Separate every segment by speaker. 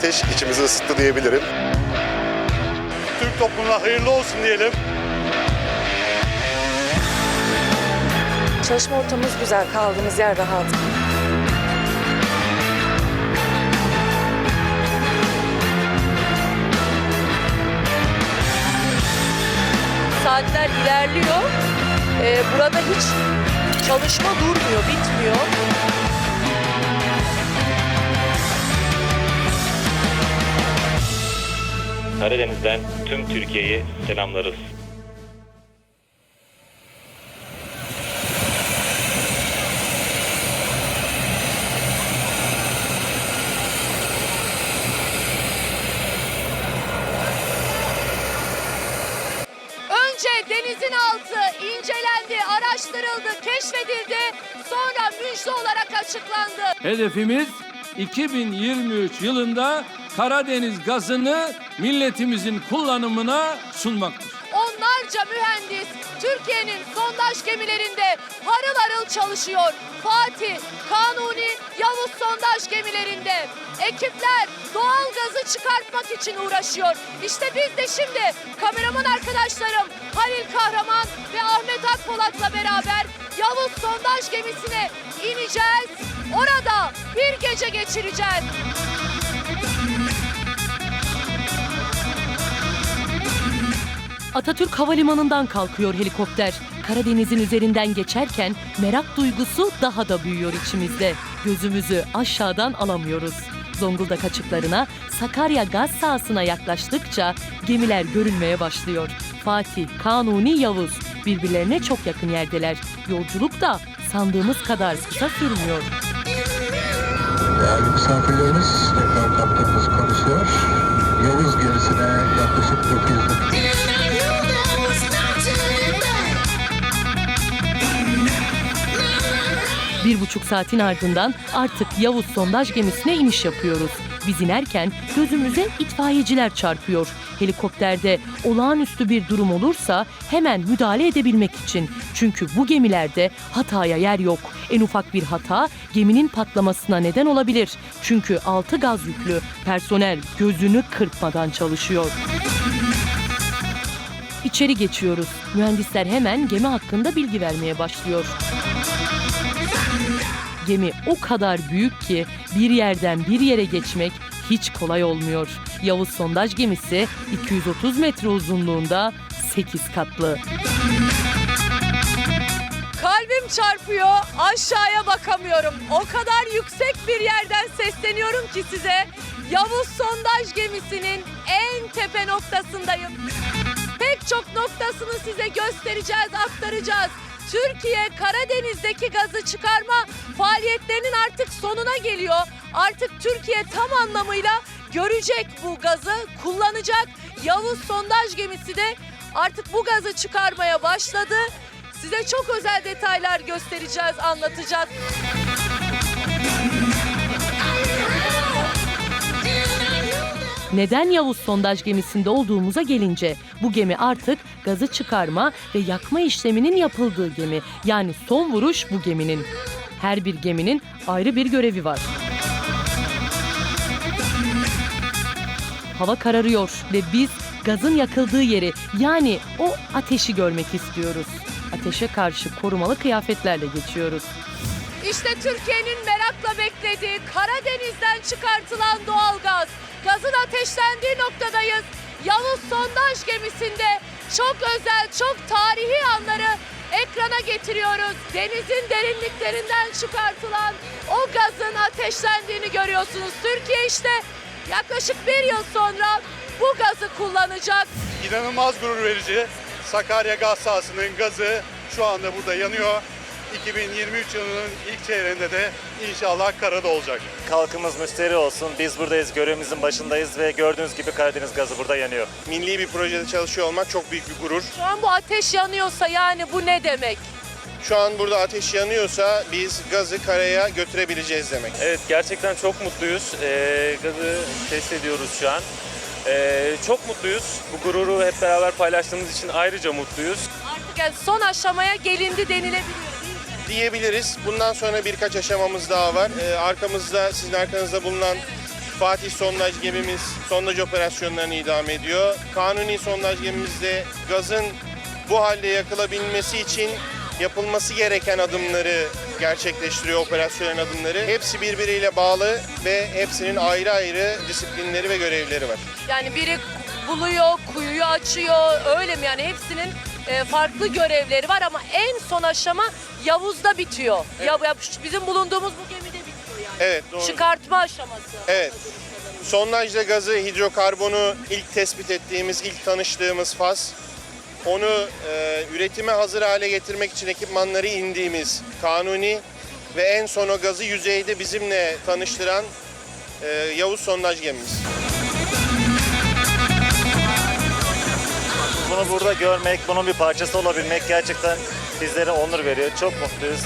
Speaker 1: ateş içimizi ısıttı diyebilirim.
Speaker 2: Türk toplumuna hayırlı olsun diyelim.
Speaker 3: Çalışma ortamımız güzel, kaldığımız yer rahat. Saatler ilerliyor. Ee, burada hiç çalışma durmuyor, bitmiyor.
Speaker 4: Karadeniz'den tüm Türkiye'yi selamlarız.
Speaker 3: Önce denizin altı incelendi, araştırıldı, keşfedildi. Sonra müjde olarak açıklandı.
Speaker 5: Hedefimiz 2023 yılında Karadeniz gazını milletimizin kullanımına sunmaktır.
Speaker 3: Onlarca mühendis Türkiye'nin sondaj gemilerinde harıl harıl çalışıyor. Fatih, Kanuni, Yavuz sondaj gemilerinde. Ekipler doğal gazı çıkartmak için uğraşıyor. İşte biz de şimdi kameraman arkadaşlarım Halil Kahraman ve Ahmet Akpolat'la beraber Yavuz sondaj gemisine ineceğiz. Orada bir gece geçireceğiz.
Speaker 6: Atatürk Havalimanı'ndan kalkıyor helikopter. Karadeniz'in üzerinden geçerken merak duygusu daha da büyüyor içimizde. Gözümüzü aşağıdan alamıyoruz. Zonguldak açıklarına, Sakarya gaz sahasına yaklaştıkça gemiler görünmeye başlıyor. Fatih, Kanuni, Yavuz birbirlerine çok yakın yerdeler. Yolculuk da sandığımız kadar kısa sürmüyor.
Speaker 7: Değerli misafirlerimiz, tekrar kaptanımız konuşuyor. Yavuz gerisine yaklaşık 900 dakika.
Speaker 6: Bir buçuk saatin ardından artık Yavuz sondaj gemisine iniş yapıyoruz. Biz inerken gözümüze itfaiyeciler çarpıyor. Helikopterde olağanüstü bir durum olursa hemen müdahale edebilmek için. Çünkü bu gemilerde hataya yer yok. En ufak bir hata geminin patlamasına neden olabilir. Çünkü altı gaz yüklü personel gözünü kırpmadan çalışıyor. İçeri geçiyoruz. Mühendisler hemen gemi hakkında bilgi vermeye başlıyor. Gemi o kadar büyük ki bir yerden bir yere geçmek hiç kolay olmuyor. Yavuz sondaj gemisi 230 metre uzunluğunda 8 katlı.
Speaker 3: Kalbim çarpıyor, aşağıya bakamıyorum. O kadar yüksek bir yerden sesleniyorum ki size. Yavuz sondaj gemisinin en tepe noktasındayım. Pek çok noktasını size göstereceğiz, aktaracağız. Türkiye Karadeniz'deki gazı çıkarma faaliyetlerinin artık sonuna geliyor. Artık Türkiye tam anlamıyla görecek bu gazı, kullanacak. Yavuz sondaj gemisi de artık bu gazı çıkarmaya başladı. Size çok özel detaylar göstereceğiz, anlatacağız.
Speaker 6: Neden Yavuz sondaj gemisinde olduğumuza gelince bu gemi artık gazı çıkarma ve yakma işleminin yapıldığı gemi. Yani son vuruş bu geminin. Her bir geminin ayrı bir görevi var. Hava kararıyor ve biz gazın yakıldığı yeri yani o ateşi görmek istiyoruz. Ateşe karşı korumalı kıyafetlerle geçiyoruz.
Speaker 3: İşte Türkiye'nin merakla beklediği Karadeniz'den çıkartılan doğalgaz. Gazın ateşlendiği noktadayız. Yavuz sondaj gemisinde çok özel, çok tarihi anları ekrana getiriyoruz. Denizin derinliklerinden çıkartılan o gazın ateşlendiğini görüyorsunuz. Türkiye işte yaklaşık bir yıl sonra bu gazı kullanacak.
Speaker 2: İnanılmaz gurur verici. Sakarya gaz sahasının gazı şu anda burada yanıyor. 2023 yılının ilk çeyreğinde de inşallah karada olacak.
Speaker 4: Halkımız müşteri olsun. Biz buradayız, görevimizin başındayız ve gördüğünüz gibi Karadeniz gazı burada yanıyor.
Speaker 1: Milli bir projede çalışıyor olmak çok büyük bir gurur.
Speaker 3: Şu an bu ateş yanıyorsa yani bu ne demek?
Speaker 1: Şu an burada ateş yanıyorsa biz gazı karaya götürebileceğiz demek.
Speaker 4: Evet, gerçekten çok mutluyuz. Ee, gazı test ediyoruz şu an. Ee, çok mutluyuz. Bu gururu hep beraber paylaştığımız için ayrıca mutluyuz.
Speaker 3: Artık yani son aşamaya gelindi denilebiliyor?
Speaker 1: Diyebiliriz. Bundan sonra birkaç aşamamız daha var. Ee, arkamızda, sizin arkanızda bulunan Fatih sondaj gemimiz sondaj operasyonlarını idame ediyor. Kanuni sondaj gemimizde gazın bu halde yakılabilmesi için yapılması gereken adımları gerçekleştiriyor operasyonel adımları. Hepsi birbiriyle bağlı ve hepsinin ayrı ayrı disiplinleri ve görevleri var.
Speaker 3: Yani biri buluyor, kuyuyu açıyor. Öyle mi yani hepsinin e, farklı görevleri var ama en son aşama Yavuz'da bitiyor. Ya, ya bizim bulunduğumuz bu gemide bitiyor yani.
Speaker 1: Evet doğru.
Speaker 3: Çıkartma aşaması.
Speaker 1: Evet. Sondajda gazı, hidrokarbonu ilk tespit ettiğimiz, ilk tanıştığımız faz. Onu e, üretime hazır hale getirmek için ekipmanları indiğimiz kanuni ve en son o gazı yüzeyde bizimle tanıştıran e, Yavuz sondaj gemimiz.
Speaker 8: Bunu burada görmek, bunun bir parçası olabilmek gerçekten bizlere onur veriyor. Çok mutluyuz.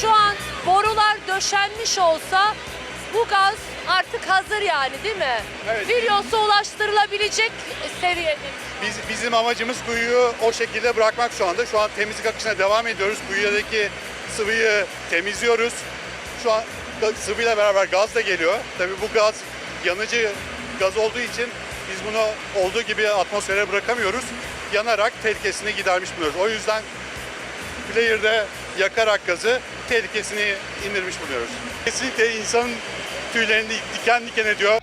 Speaker 3: Şu an borular döşenmiş olsa bu gaz artık hazır yani değil mi?
Speaker 2: Evet.
Speaker 3: Viryos'a ulaştırılabilecek seviyede.
Speaker 2: Biz, bizim amacımız kuyuyu o şekilde bırakmak şu anda. Şu an temizlik akışına devam ediyoruz. Kuyudaki sıvıyı temizliyoruz. Şu an sıvıyla beraber gaz da geliyor. Tabii bu gaz yanıcı gaz olduğu için biz bunu olduğu gibi atmosfere bırakamıyoruz. Yanarak tehlikesini gidermiş buluyoruz. O yüzden player'de yakarak gazı tehlikesini indirmiş buluyoruz. Kesinlikle insanın tüylerini diken diken ediyor.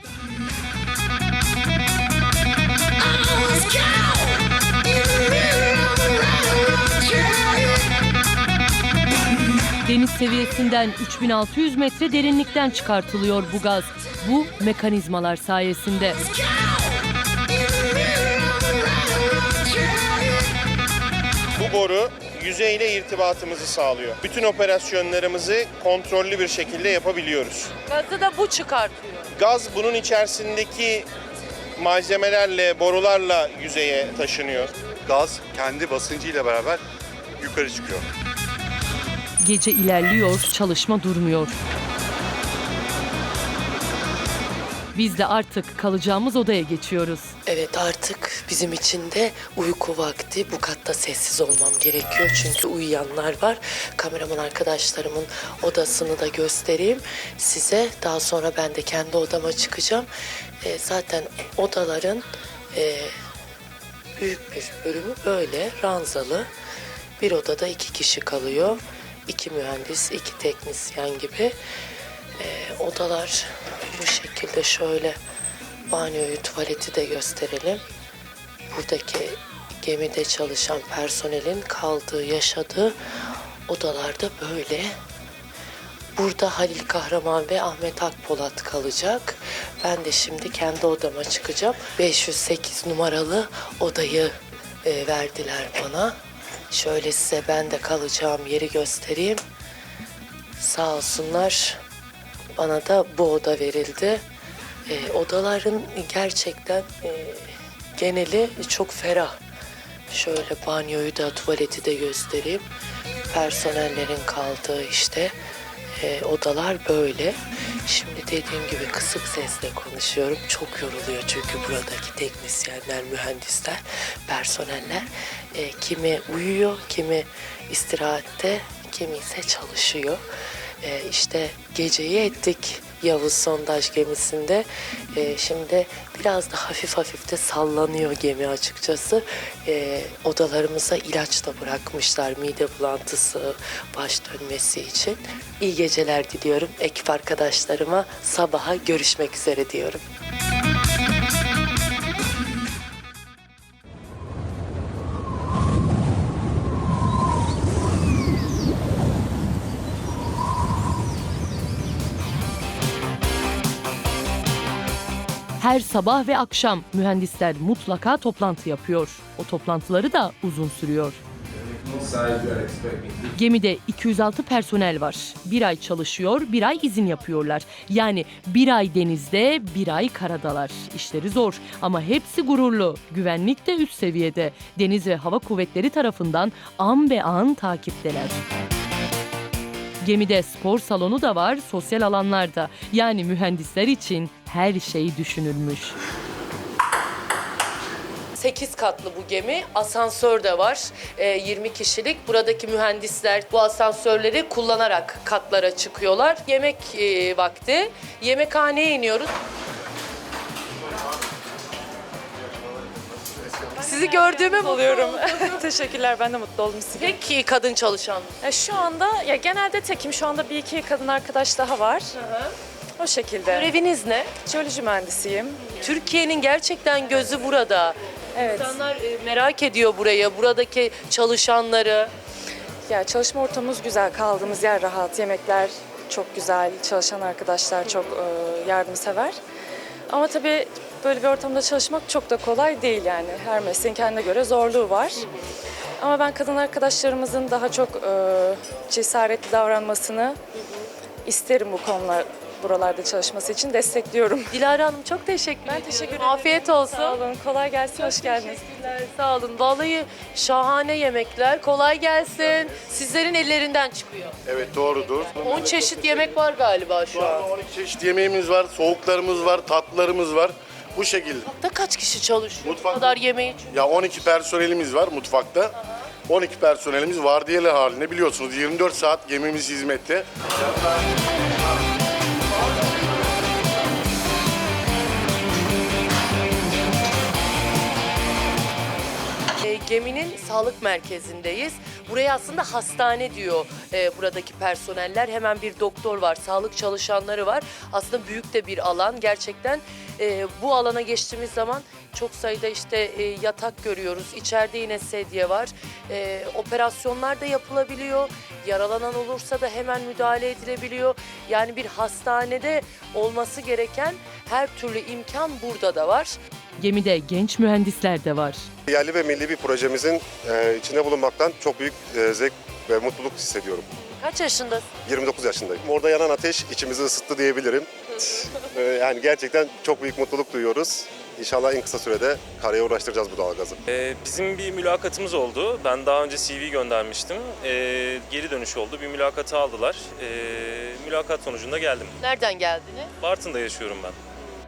Speaker 6: Deniz seviyesinden 3600 metre derinlikten çıkartılıyor bu gaz. Bu mekanizmalar sayesinde.
Speaker 1: Bu boru yüzeyle irtibatımızı sağlıyor. Bütün operasyonlarımızı kontrollü bir şekilde yapabiliyoruz.
Speaker 3: Gazı da bu çıkartıyor.
Speaker 1: Gaz bunun içerisindeki malzemelerle, borularla yüzeye taşınıyor.
Speaker 2: Gaz kendi basıncıyla beraber yukarı çıkıyor.
Speaker 6: Gece ilerliyor, çalışma durmuyor. Biz de artık kalacağımız odaya geçiyoruz.
Speaker 9: Evet artık bizim için de uyku vakti. Bu katta sessiz olmam gerekiyor çünkü uyuyanlar var. Kameraman arkadaşlarımın odasını da göstereyim size. Daha sonra ben de kendi odama çıkacağım. Ee, zaten odaların e, büyük bir bölümü böyle ranzalı. Bir odada iki kişi kalıyor. İki mühendis, iki teknisyen gibi. Ee, odalar bu şekilde şöyle banyoyu, tuvaleti de gösterelim. Buradaki gemide çalışan personelin kaldığı, yaşadığı odalarda böyle. Burada Halil Kahraman ve Ahmet Akpolat kalacak. Ben de şimdi kendi odama çıkacağım. 508 numaralı odayı e, verdiler bana. Şöyle size ben de kalacağım yeri göstereyim. Sağ olsunlar. Bana da bu oda verildi. E, odaların gerçekten e, geneli çok ferah. Şöyle banyoyu da tuvaleti de göstereyim. Personellerin kaldığı işte e, odalar böyle. Şimdi dediğim gibi kısık sesle konuşuyorum. Çok yoruluyor çünkü buradaki teknisyenler, mühendisler, personeller. E, kimi uyuyor, kimi istirahatte, kimi ise çalışıyor. E, işte geceyi ettik Yavuz sondaj gemisinde. E, şimdi biraz da hafif hafif de sallanıyor gemi açıkçası. E, odalarımıza ilaç da bırakmışlar mide bulantısı, baş dönmesi için. İyi geceler diliyorum. Ekip arkadaşlarıma sabaha görüşmek üzere diyorum.
Speaker 6: Her sabah ve akşam mühendisler mutlaka toplantı yapıyor. O toplantıları da uzun sürüyor. Gemide 206 personel var. Bir ay çalışıyor, bir ay izin yapıyorlar. Yani bir ay denizde, bir ay karadalar. İşleri zor ama hepsi gururlu. Güvenlik de üst seviyede. Deniz ve Hava Kuvvetleri tarafından an be an takipteler. Gemide spor salonu da var, sosyal alanlarda. Yani mühendisler için her şey düşünülmüş.
Speaker 10: 8 katlı bu gemi. Asansör de var. Ee, 20 kişilik. Buradaki mühendisler bu asansörleri kullanarak katlara çıkıyorlar. Yemek e, vakti. Yemekhaneye iniyoruz. Sizi gördüğüme
Speaker 2: oluyorum. Teşekkürler ben de mutlu oldum size.
Speaker 10: Peki kadın çalışan.
Speaker 2: Ya şu anda ya genelde tekim şu anda bir iki kadın arkadaş daha var. O şekilde.
Speaker 10: Göreviniz ne?
Speaker 2: Jeoloji mühendisiyim.
Speaker 10: Türkiye'nin gerçekten gözü burada.
Speaker 2: Evet.
Speaker 10: İnsanlar e, merak ediyor buraya, buradaki çalışanları.
Speaker 2: Ya çalışma ortamımız güzel, kaldığımız yer rahat, yemekler çok güzel, çalışan arkadaşlar çok e, yardımsever. Ama tabii böyle bir ortamda çalışmak çok da kolay değil yani. Her mesleğin kendine göre zorluğu var. Ama ben kadın arkadaşlarımızın daha çok e, cesaretli davranmasını isterim bu konular buralarda çalışması için destekliyorum.
Speaker 10: Dilara Hanım çok teşekkür
Speaker 2: Ben teşekkür ederim.
Speaker 10: Afiyet olsun.
Speaker 2: Sağ olun, kolay gelsin, hoş geldiniz.
Speaker 10: Teşekkürler, sağ olun. Vallahi şahane yemekler. Kolay gelsin. Sizlerin ellerinden çıkıyor.
Speaker 11: Evet doğrudur.
Speaker 10: 10 çeşit yemek var galiba şu an.
Speaker 11: 12 çeşit yemeğimiz var, soğuklarımız var, tatlılarımız var. Bu şekilde.
Speaker 10: Da kaç kişi çalışıyor? Bu
Speaker 11: Mutfak-
Speaker 10: kadar yemeği çünkü.
Speaker 11: Ya 12 personelimiz var mutfakta. 12 personelimiz vardiyalı halinde biliyorsunuz 24 saat gemimiz hizmette.
Speaker 10: Geminin sağlık merkezindeyiz. Buraya aslında hastane diyor e, buradaki personeller. Hemen bir doktor var, sağlık çalışanları var. Aslında büyük de bir alan. Gerçekten e, bu alana geçtiğimiz zaman çok sayıda işte e, yatak görüyoruz. İçeride yine sedye var. E, operasyonlar da yapılabiliyor. Yaralanan olursa da hemen müdahale edilebiliyor. Yani bir hastanede olması gereken her türlü imkan burada da var.
Speaker 6: Gemide genç mühendisler de var.
Speaker 11: Yerli ve milli bir projemizin e, içinde bulunmaktan çok büyük e, zevk ve mutluluk hissediyorum.
Speaker 10: Kaç yaşındasın?
Speaker 11: 29 yaşındayım. Orada yanan ateş içimizi ısıttı diyebilirim. E, yani gerçekten çok büyük mutluluk duyuyoruz. İnşallah en kısa sürede karaya ulaştıracağız bu doğalgazı.
Speaker 4: Ee, bizim bir mülakatımız oldu. Ben daha önce CV göndermiştim. Ee, geri dönüş oldu. Bir mülakatı aldılar. Ee, mülakat sonucunda geldim.
Speaker 10: Nereden geldiniz?
Speaker 4: Bartın'da yaşıyorum ben.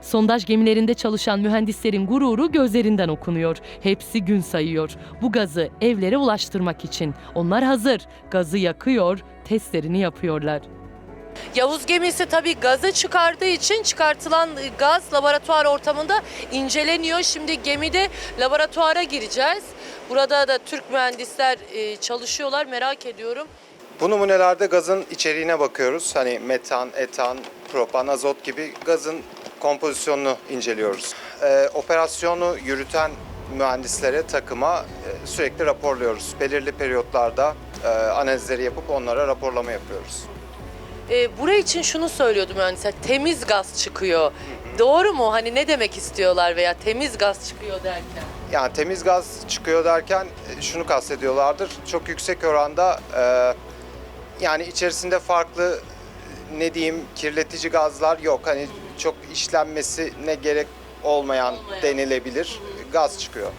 Speaker 6: Sondaj gemilerinde çalışan mühendislerin gururu gözlerinden okunuyor. Hepsi gün sayıyor. Bu gazı evlere ulaştırmak için. Onlar hazır. Gazı yakıyor, testlerini yapıyorlar.
Speaker 10: Yavuz gemisi tabii gazı çıkardığı için çıkartılan gaz laboratuvar ortamında inceleniyor. Şimdi gemide laboratuvara gireceğiz. Burada da Türk mühendisler e, çalışıyorlar merak ediyorum.
Speaker 12: Bu numunelerde gazın içeriğine bakıyoruz. Hani metan, etan, propan, azot gibi gazın kompozisyonunu inceliyoruz. Ee, operasyonu yürüten mühendislere, takıma e, sürekli raporluyoruz. Belirli periyotlarda e, analizleri yapıp onlara raporlama yapıyoruz.
Speaker 10: E, buraya için şunu söylüyordu mühendisler temiz gaz çıkıyor. Doğru mu? Hani ne demek istiyorlar veya temiz gaz çıkıyor derken?
Speaker 12: Yani temiz gaz çıkıyor derken e, şunu kastediyorlardır. Çok yüksek oranda e, yani içerisinde farklı e, ne diyeyim kirletici gazlar yok. Hani çok işlenmesine gerek olmayan
Speaker 10: Olmayan.
Speaker 12: denilebilir. Gaz çıkıyor.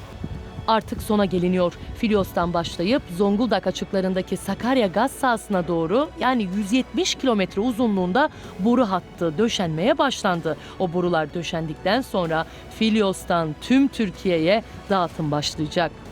Speaker 6: Artık sona geliniyor. Filyos'tan başlayıp Zonguldak açıklarındaki Sakarya gaz sahasına doğru yani 170 kilometre uzunluğunda boru hattı döşenmeye başlandı. O borular döşendikten sonra Filyos'tan tüm Türkiye'ye dağıtım başlayacak.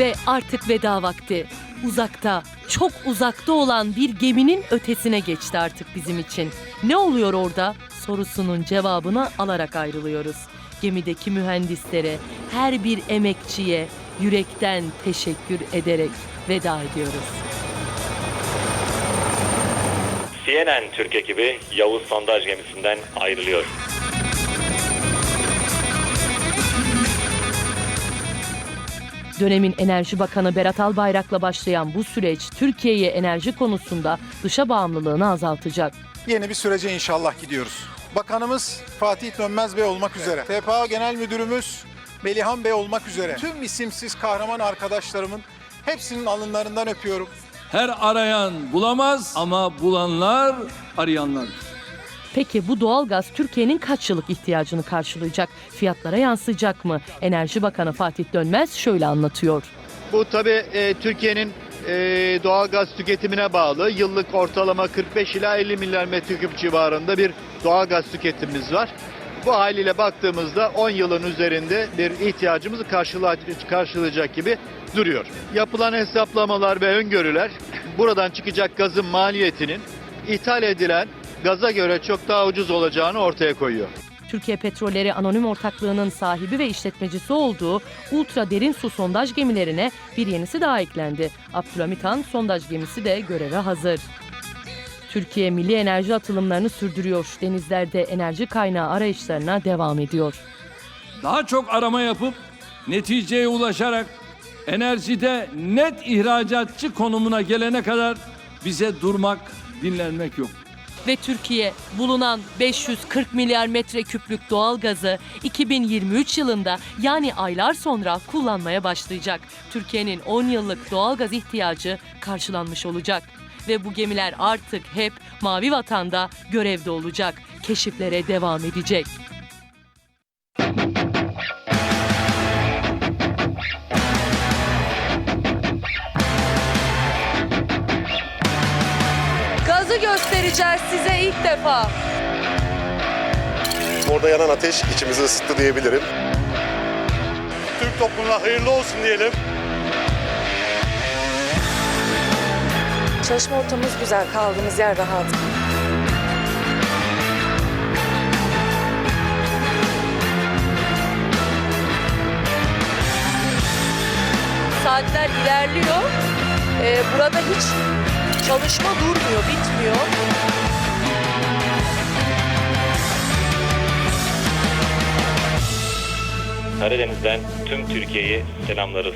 Speaker 6: Ve artık veda vakti. Uzakta, çok uzakta olan bir geminin ötesine geçti artık bizim için. Ne oluyor orada? Sorusunun cevabını alarak ayrılıyoruz. Gemideki mühendislere, her bir emekçiye yürekten teşekkür ederek veda ediyoruz.
Speaker 8: CNN Türk ekibi Yavuz sondaj gemisinden ayrılıyor.
Speaker 6: Dönemin Enerji Bakanı Berat Albayrak'la başlayan bu süreç Türkiye'ye enerji konusunda dışa bağımlılığını azaltacak.
Speaker 13: Yeni bir sürece inşallah gidiyoruz. Bakanımız Fatih Dönmez Bey olmak üzere, TPA Genel Müdürümüz Melihan Bey olmak üzere tüm isimsiz kahraman arkadaşlarımın hepsinin alınlarından öpüyorum.
Speaker 5: Her arayan bulamaz ama bulanlar arayanlardır.
Speaker 6: Peki bu doğalgaz Türkiye'nin kaç yıllık ihtiyacını karşılayacak? Fiyatlara yansıyacak mı? Enerji Bakanı Fatih Dönmez şöyle anlatıyor.
Speaker 14: Bu tabii e, Türkiye'nin e, doğalgaz tüketimine bağlı. Yıllık ortalama 45 ila 50 milyar metreküp civarında bir doğalgaz tüketimimiz var. Bu haliyle baktığımızda 10 yılın üzerinde bir ihtiyacımızı karşıla- karşılayacak gibi duruyor. Yapılan hesaplamalar ve öngörüler buradan çıkacak gazın maliyetinin ithal edilen gaza göre çok daha ucuz olacağını ortaya koyuyor.
Speaker 6: Türkiye Petrolleri Anonim Ortaklığı'nın sahibi ve işletmecisi olduğu ultra derin su sondaj gemilerine bir yenisi daha eklendi. Abdülhamit Han sondaj gemisi de göreve hazır. Türkiye milli enerji atılımlarını sürdürüyor. Denizlerde enerji kaynağı arayışlarına devam ediyor.
Speaker 5: Daha çok arama yapıp neticeye ulaşarak enerjide net ihracatçı konumuna gelene kadar bize durmak, dinlenmek yok.
Speaker 6: Ve Türkiye bulunan 540 milyar metreküplük doğalgazı 2023 yılında yani aylar sonra kullanmaya başlayacak. Türkiye'nin 10 yıllık doğalgaz ihtiyacı karşılanmış olacak. Ve bu gemiler artık hep Mavi Vatan'da görevde olacak. Keşiflere devam edecek.
Speaker 3: İlk defa.
Speaker 11: Orada yanan ateş içimizi ısıttı diyebilirim.
Speaker 2: Türk toplumuna hayırlı olsun diyelim.
Speaker 10: Çalışma ortamımız güzel, kaldığımız yer rahat.
Speaker 3: Saatler ilerliyor. Ee, burada hiç çalışma durmuyor, bitmiyor.
Speaker 4: Karadeniz'den tüm Türkiye'ye selamlarız.